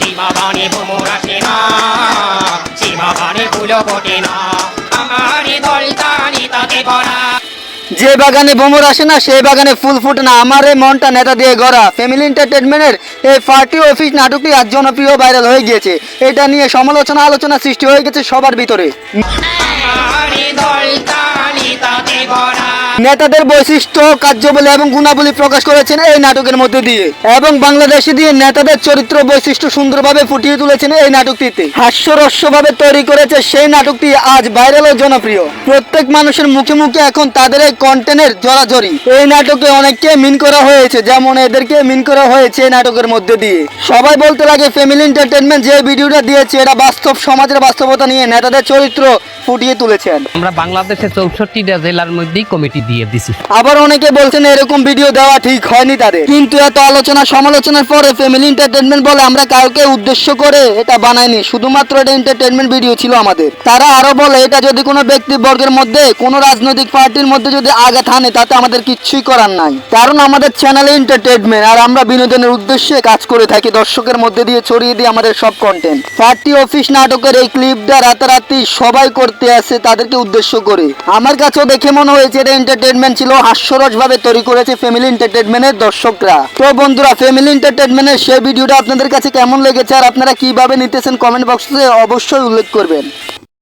সীমাবানে ভ্রমর আসে না সীমাবানে ফুল ফোটে না আমার দলতানি তাতে করা যে বাগানে ভ্রমর আসে না সেই বাগানে ফুল ফুটে না। আমার এই মনটা নেতা দিয়ে গড়া। ফ্যামিলি এন্টারটেনমেন্টের এই পার্টি অফিস নাটকটি আজ জনপ্রিয় ভাইরাল হয়ে গিয়েছে। এটা নিয়ে সমালোচনা আলোচনা সৃষ্টি হয়ে গেছে সবার ভিতরে। নেতাদের বৈশিষ্ট্য, কার্যবলী এবং গুণাবলী প্রকাশ করেছেন এই নাটকের মধ্যে দিয়ে এবং বাংলাদেশে দিয়ে নেতাদের চরিত্র বৈশিষ্ট্য সুন্দরভাবে ফুটিয়ে তুলেছেন এই নাটকটিতে। হাস্যরস্যভাবে তৈরি করেছে সেই নাটকটি আজ ভাইরাল ও জনপ্রিয়। প্রত্যেক মানুষের মুখে মুখে এখন তাদের এই কন্টেন্টের জড়াজড়ি এই নাটকে অনেককে মিন করা হয়েছে, যেমন এদেরকে মিন করা হয়েছে এই নাটকের মধ্যে দিয়ে। সবাই বলতে লাগে, ফ্যামিলি এন্টারটেনমেন্ট যে ভিডিওটা দিয়েছে, এটা বাস্তব সমাজের বাস্তবতা নিয়ে নেতাদের চরিত্র ফুটিয়ে তুলেছেন। আমরা বাংলাদেশের চৌষট্টিটা জেলার মধ্যেই কমিটি দিয়ে দিছি। আবার অনেকে বলছেন এরকম ভিডিও দেওয়া ঠিক হয়নি তাদের। কিন্তু এত আলোচনা সমালোচনার পরে ফ্যামিলি এন্টারটেনমেন্ট বলে আমরা কাউকে উদ্দেশ্য করে এটা বানাইনি। শুধুমাত্র এটা এন্টারটেনমেন্ট ভিডিও ছিল আমাদের। তারা আরও বলে, এটা যদি কোনো ব্যক্তি বর্গের মধ্যে, কোনো রাজনৈতিক পার্টির মধ্যে যদি আঘাত হানে, তাতে আমাদের কিচ্ছুই করার নাই। কারণ আমাদের চ্যানেলে এন্টারটেনমেন্ট আর আমরা বিনোদনের উদ্দেশ্যে কাজ করে থাকি, দর্শকের মধ্যে দিয়ে ছড়িয়ে দিই আমাদের সব কন্টেন্ট পার্টি অফিস নাটকের এই ক্লিপটা রাতারাতি সবাই করতে আসে তাদেরকে উদ্দেশ্য করে। আমার কাছেও দেখে মনে হয়েছে এটা এন্টারটেনমেন্ট ছিল হাস্যরস ভাবে তৈরি করেছে ফ্যামিলি এন্টারটেনমেন্টের দর্শকরা। তো বন্ধুরা ফ্যামিলি এন্টারটেনমেন্টের সেই ভিডিওটা আপনাদের কাছে কেমন লেগেছে আর আপনারা কীভাবে নিতেছেন কমেন্ট বক্সে অবশ্যই উল্লেখ করবেন।